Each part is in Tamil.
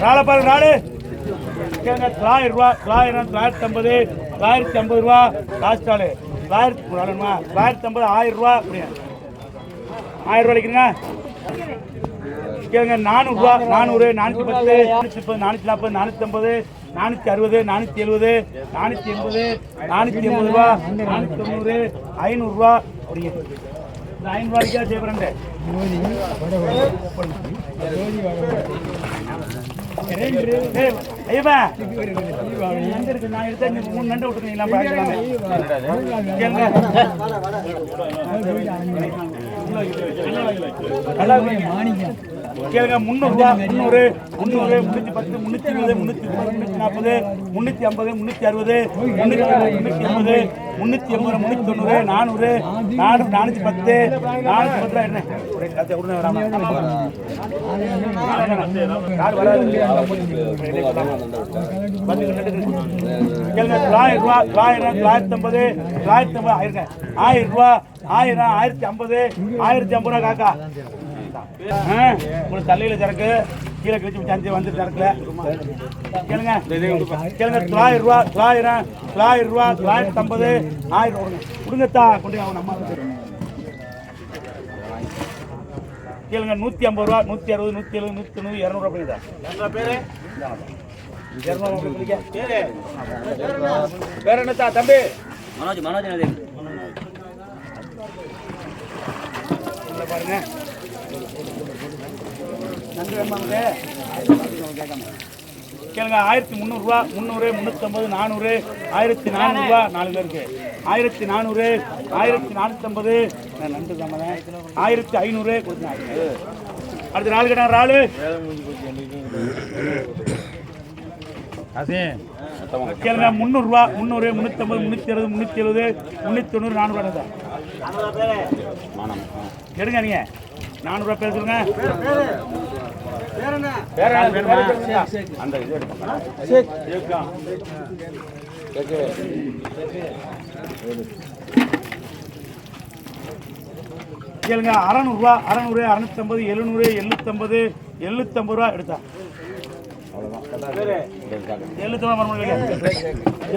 நாளை பாருங்க நாடு கேங்க தொள்ளாயிரம் ரூபா தொள்ளாயிரம் தொள்ளாயிரத்தி ஐம்பது தொள்ளாயிரத்தி ஐம்பது ரூபா. லாஸ்ட் ஆளு. தொள்ளாயிரத்தி நாலுமா தொள்ளாயிரத்தி ஐம்பது ஆயிரம் ரூபா. அப்படியா? ஆயிரம் ரூபா அடிக்கிறீங்க கேளுங்க நானூறுரூவா நானூறு நானூற்றி பத்து நானூற்றி முப்பது நானூற்றி நாற்பது நானூற்றி ஐம்பது நானூற்றி அறுபது நானூற்றி எழுபது நானூற்றி எண்பது நானூற்றி எண்பது ரூபா நானூற்றி தொண்ணூறு ஐநூறுரூவா அப்படிங்க இந்த ஐநூறுரூவாய்க்கா செய்யப்படுறேன் ஐயப்பா இருக்கு நான் எடுத்தா நீங்க மூணு நண்டு விட்டுருக்கீங்களா பாக்கலாமே இருக்கு. கேளுங்க முந்நூறுரூவா முந்நூறு முந்நூறு முந்நூற்றி பத்து முந்நூற்றி இருபது முந்நூற்றி முந்நூற்றி நாற்பது முந்நூற்றி ஐம்பது முந்நூற்றி அறுபது முந்நூற்றி முந்நூற்றி எண்பது முந்நூற்றி எண்பது முந்நூற்றி தொண்ணூறு நானூறு நானூறு நானூற்றி பத்து நானூற்றி பத்து என்ன? உடனே தொள்ளாயிரம் ரூபா தொள்ளாயிரம் தொள்ளாயிரத்தி ஐம்பது தொள்ளாயிரத்தி ஐம்பது ஆயிருங்க. ஆயிரம் ரூபா ஆயிரம் ஆயிரத்தி ஐம்பது ஆயிரத்தி ஐம்பது ரூபா காக்கா. உங்களுக்கு தலையில சரக்கு கீழே கழிச்சு சந்தி வந்து சரக்குல கேளுங்க. கேளுங்க. தொள்ளாயிரம் ரூபா தொள்ளாயிரம் தொள்ளாயிரம் ரூபா தொள்ளாயிரத்தி ஐம்பது ஆயிரம் கொடுங்க. கொடுங்கத்தா கொண்டு அவங்க அம்மா கேளுங்க. நூற்றி ஐம்பது ரூபா நூற்றி அறுபது நூற்றி எழுபது நூற்றி தொண்ணூறு இரநூறுவா பண்ணிதா எங்க பேரு? என்னத்தா தம்பி? மனோஜ் மனோஜ் பாருங்க. கேளுங்க ஆயிரத்தி முந்நூறுரூவா முந்நூறு முந்நூற்றம்பது நானூறு ஆயிரத்தி நானூறுரூவா நாலு பேருக்கு. ஆயிரத்தி நானூறு ஆயிரத்தி நானூற்றம்பது நண்டு சம்மதம் ஆயிரத்தி ஐநூறு கொடுத்தாங்க அடுத்த நாலு கடை ஆளு கேளுங்க முந்நூறுரூவா முந்நூறு முந்நூற்றம்பது முந்நூற்றி அறுபது முந்நூற்றி எழுபது முந்நூற்றி தொண்ணூறு நானூறு தான் எடுங்க நீங்க. நானூறுரூவா பேர் சொல்லுங்க. அந்த இது கேளுங்க அறநூறுவா அறநூறு அறநூத்தம்பது எழுநூறு எழுநூத்தம்பது எழுநூத்தம்பது ரூபா எடுத்தா. எழுநூத்தம்பது மறுபடியும்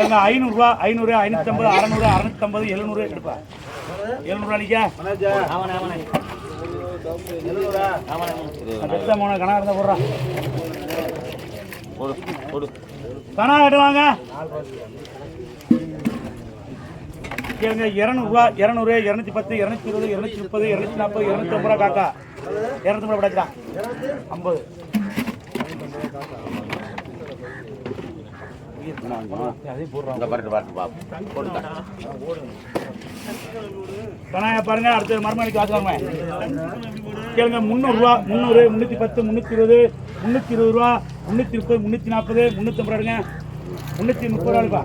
ஏங்க ஐநூறுரூவா ஐநூறு ஐநூற்றம்பது அறநூறு அறநூற்றம்பது எழுநூறு எடுப்பா. எழுநூறுவா நிற்க பெருசா மூணு கணா இருந்தா போடுறா. கணா கட்டுவாங்க ஏங்க இரநூறுவா இரநூறு இரநூத்தி பத்து இரநூத்தி இருபது இரநூத்தி முப்பது இரநூத்தி நாற்பது இரநூத்தி ஐம்பது ரூபா காக்கா. இரநூத்தி ஐம்பது படாச்சா ஐம்பது. பாருங்க அடுத்த மறுமணிக்கு வாசலாங்க. கேளுங்க முந்நூறுரூவா முந்நூறு முந்நூற்றி பத்து முந்நூற்றி இருபது முந்நூற்றி இருபது ரூபா முந்நூற்றி முப்பது முந்நூற்றி நாற்பது முந்நூற்றி ஐம்பது ரூபாங்க முந்நூற்றி முப்பது ரூபாய்ப்பா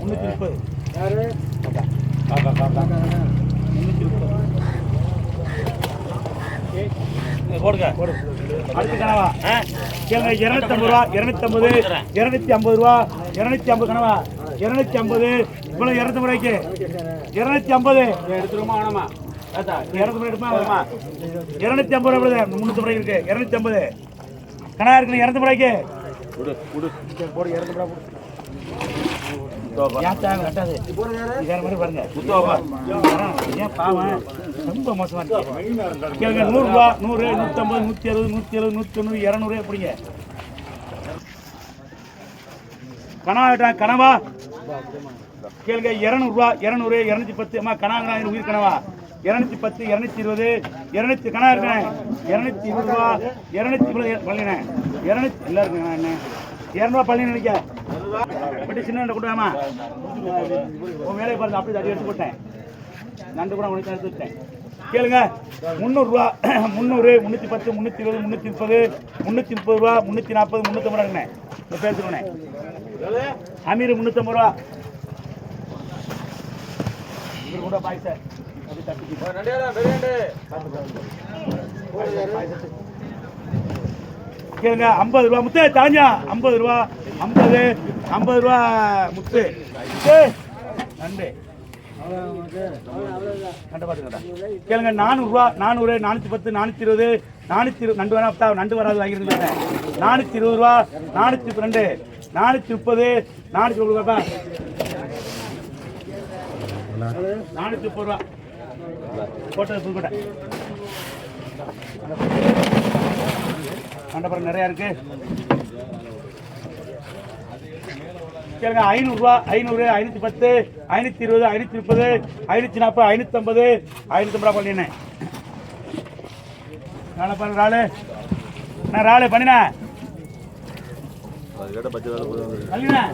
முந்நூற்றி முப்பது முந்நூற்றி முப்பது போடுங்க. போடு அடுத்து கனவா. கேளுங்க இருநூத்தம்பது ரூபா இருநூத்தம்பது இருநூத்தி ஐம்பது ரூபா இருநூத்தி ஐம்பது கனவா. இருநூத்தி ஐம்பது இவ்வளவு இருநூத்தி ரூபாய்க்கு. இருநூத்தி ஐம்பது எடுத்துருமா வேணாமா? இருநூத்தி ஐம்பது ரூபாய். முந்நூத்தி ரூபாய்க்கு இருக்கு. இருநூத்தி ஐம்பது கனா இருக்கு இருநூத்தி ரூபாய்க்கு போடு இருநூத்தி ஏன் தேவை கட்டாது. பாருங்க. ஏன் பாவம்? ரொம்ப மோசமாக இருக்குது கேளுங்க நூறுரூவா நூறு நூற்றம்பது நூற்றி அறுபது நூற்றி எழுபது நூற்றி தொண்ணூறு இரநூறு எப்படிங்க? கனவா கேட்டா கனவா. கேளுங்க இரநூறுவா இரநூறு இரநூத்தி பத்து. அம்மா கனாங்கனா உயிர் கனவா. இரநூத்தி பத்து இரநூத்தி இருபது இரநூத்தி கணா இருக்கிறேன் இரநூத்தி இருபது ரூபா இரநூத்தி இருபது பள்ளினே இரநூத்தி எல்லாம் இருக்குங்க என்ன இரநூறுவா பள்ளி நினைக்க. பட்டி சின்ன நண்டை கொடுக்காமா உன் வேலையை பாருங்க அப்படி தட்டி எடுத்து போட்டேன். நண்டு கூட உனக்கு எடுத்து விட்டேன் கேளுங்க. முந்நூறுரூவா முந்நூறு முந்நூற்றி பத்து முந்நூற்றி இருபது முந்நூற்றி முப்பது முந்நூற்றி முப்பது ரூபா முந்நூற்றி நாற்பது முந்நூற்றம்பது ரூபாண்ணே இந்த பேசுகிறோண்ணே அமீர் முந்நூற்றம்பது ரூபா இவர் கூட பாய் சார் கேளுங்க ஐம்பது ரூபா முத்து தாஞ்சா ஐம்பது ரூபா ஐம்பது ஐம்பது ரூபா முத்து நன்றி. கேளுங்க நானூறுரூவா நானூறு நானூற்றி பத்து நானூற்றி இருபது நானூற்றி இரு நண்டு வேணா நண்டு வராது வாங்கிருந்தேன் நானூற்றி இருபது ரூபா நானூற்றி ரெண்டு நானூற்றி முப்பது நானூற்றி முப்பது ரூபா நானூற்றி முப்பது ரூபா. போட்டது புதுக்கோட்டை. நிறையா இருக்குது கேளுங்க ஐநூறுரூவா ஐநூறு ஐநூற்றி பத்து ஐநூற்றி இருபது ஐநூற்றி முப்பது ஐநூற்றி நாற்பது ஐநூற்றம்பது ஐநூற்றம்பது ரூபா பண்ணினேன். நாளை பாருங்க ராலு. நான் ராலு பண்ணினேன் பண்ணினேன்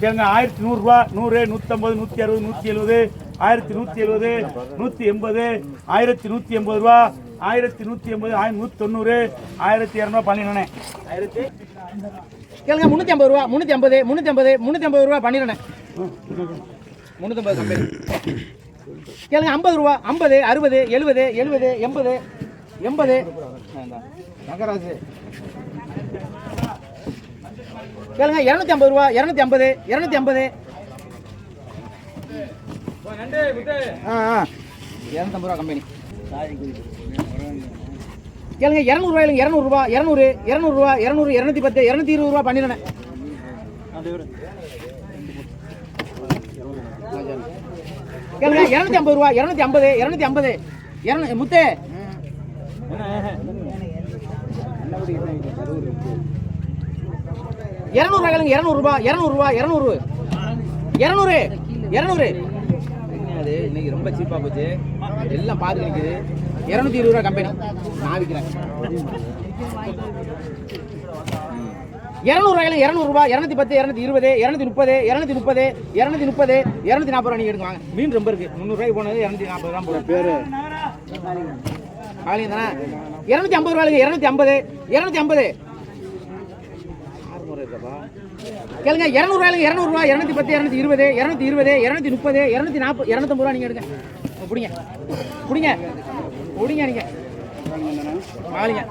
கேளுங்க ஆயிரத்தி நூறுரூவா நூறு நூற்றம்பது நூற்றி அறுபது நூற்றி எழுபது ஆயிரத்தி நூற்றி எழுபது நூற்றி எண்பது ஆயிரத்தி நூற்றி எண்பது ரூபா ஆயிரத்தி நூற்றி எண்பது ஆயிரத்தி நூற்றி தொண்ணூறு ஆயிரத்தி இரநூறுவா பண்ணினேன். ஆயிரத்தி கேளுங்க முந்நூற்றி ஐம்பது ரூபா முந்நூற்றி ஐம்பது முந்நூற்றி ஐம்பது முந்நூற்றி ஐம்பது ரூபா பண்ணிடுறேன். முந்நூற்றம்பது கம்பெனி கேளுங்க ஐம்பது ரூபா ஐம்பது அறுபது எழுபது எழுபது எண்பது எண்பது. நகராஜு கேளுங்க இரநூத்தி ஐம்பது ரூபா இரநூத்தி ஐம்பது இரநூத்தி ஐம்பது. ஆ ஆ. இரநூத்தம்பது ரூபா கம்பெனி. கேளுங்க இரநூறுவா இல்லைங்க இரநூறுபா இரநூறு இரநூறுவா இரநூறு இரநூத்தி பத்து இரநூத்தி இருபது ரூபா பண்ணிடுறேன். கேளுங்க இரநூத்தி ஐம்பது ரூபா இரநூத்தி ஐம்பது இரநூத்தி ஐம்பது இரநூ முத்து. இரநூறுவா கேளுங்க இரநூறுபா இரநூறுபா இரநூறு. இரநூறு இரநூறு. அது? இன்னைக்கு ரொம்ப சீப்பா போச்சு. எல்லாம் பார்த்து நிற்குது இரநூத்தி இருபது ரூபா கம்பெனி நான் விற்கிறேன் இரநூறுவா இரநூறுபா இரநூத்தி பத்து இரநூத்தி இருபது இரநூத்தி முப்பது இரநூத்தி முப்பது இரநூத்தி முப்பது இரநூத்தி நாற்பது ரூபா நீங்கள் எடுக்குவாங்க மீன் ரொம்ப இருக்கு. முந்நூறுரூவாய்க்கு போனது இரநூத்தி நாற்பது ரூபா போடும் பேர். காலையும் தானே? இரநூத்தி ஐம்பது ரூபாய்ங்க இரநூத்தி ஐம்பது இரநூத்தி ஐம்பது. கேளுங்க இரநூறுவாயிலுங்க இரநூறுவா இரநூத்தி பத்து இரநூத்தி இருபது இரநூத்தி இருபது இரநூத்தி முப்பது இரநூத்தி நாற்பது இரநூத்தம்பது ரூபா நீங்கள் எடுங்க. பிடிங்க. பிடிங்க. பிடிங்க நீங்கள் வாலிங்க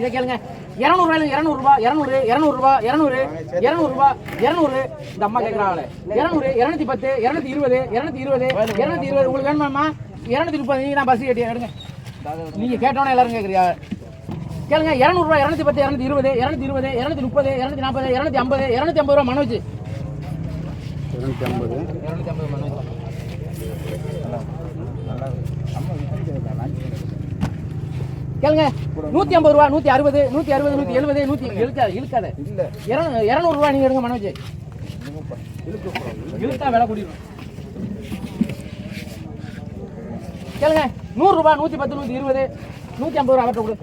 இதை கேளுங்க. இரநூறுவாயிலுங்க இரநூறுபா இரநூறு இரநூறுபா இரநூறு இரநூறுபா இரநூறு இந்த அம்மா கேட்குறாங்களே இரநூறு இரநூத்தி பத்து இரநூத்தி இருபது இரநூத்தி இருபது இரநூத்தி இருபது. உங்களுக்கு வேணுமாம்மா இரநூத்தி முப்பது நீங்கள் நான் பஸ் கட்டி எடுங்க. நீங்கள் கேட்டோன்னே எல்லாரும் கேட்குறியா கேளுங்க. இரநூறுவா இரநூத்தி பத்து இரநூத்தி இருபது இரநூத்தி இருபது இரநூத்தி முப்பது இரநூத்தி நாற்பது இரநூத்தி ஐம்பது இரநூத்தி ஐம்பது ரூபா மனோஜ். இரநூத்தி ஐம்பது. இரநூத்தி ஐம்பது மனோஜ். கேளுங்க. நூத்தி ஐம்பது ரூபா நூத்தி அறுபது நூத்தி அறுபது நூத்தி எழுபது நூத்தி இழுக்காத இழுக்காத. இல்ல. இருநூறு ரூபா நீங்க எடுங்க மனோஜ். இழுத்தா விலை கூடிடும் கேளுங்க. நூறு ரூபாய் நூத்தி பத்து நூத்தி இருபது நூத்தி ஐம்பது ரூபா அவர்கிட்ட கொடு.